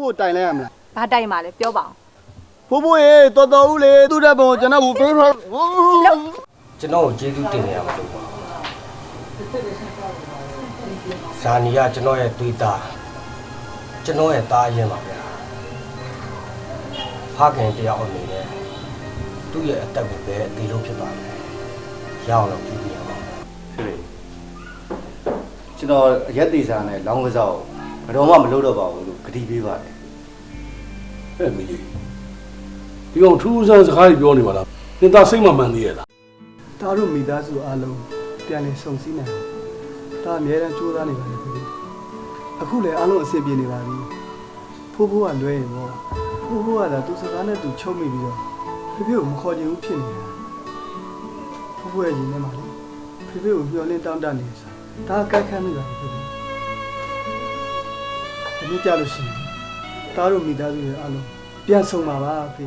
ဖိုးဖိုးတိုင်လိုက်ရမလားဘာတိုင်ပါလဲပြောပါအောင်ဖိုးဖိုးရေတော်တော်ဦးလေသူ့တဲ့ပုံကျွန်တော်ကိုပေးထားကျွန်တော်ကိုကျေးဇူးတင်နေရမှာလို့ပါဇာနီကကျွန်တော်ရဲ့သွေးသားကျွန်တော်ရဲ့သားရင်ပါဗျာဖခင်တယောက်အနေနဲ့သူ့ရဲ့အသက်ကိုပဲအသေးလို့ဖြစ်ပါမယ်ရအောင်လို့ပြုပြရအောင်ဖေဖေကျွန်တော်အရက်သေးစားနဲ့လောင်းကစားကို ဘယ်တော့မှမလုပ်တော့ပါဘူးလို့ကတိပေးပါတယ်ဟဲ့မကြီးဒီကောင်ထူးဆန်းစကားကြီးပြောနေပါလားသင်သားစိတ်မမှန်သေးရဲ့လားဒါတို့မိသားစုအားလုံးပြန်လည်ဆုံစည်းနိုင်အောင်ဒါအများတန်းကြိုးစားနေပါလေဖေအခုလည်းအားလုံးအဆင်ပြေနေပါပြီဖိုးဖိုးကလွဲရင်ပေါ့ဖိုးဖိုးကသာသူစကားနဲ့သူချုပ်မိပြီးတော့ဖေဖေကိုမခေါ်ချင်ဘူးဖြစ်နေတာဖိုးဖိုးရဲ့ရင်ထဲမှာလေဖေဖေကိုမျှော်လင့်တောင်းတနေစားဒါကကြိုက်ခမ်းမိပါလေ ဖေဖေဒီနေ့ကြလို့ရှိရင်ဒါတို့မိသားစုရဲ့အားလုံးပြန်ဆုံပါပါဖေ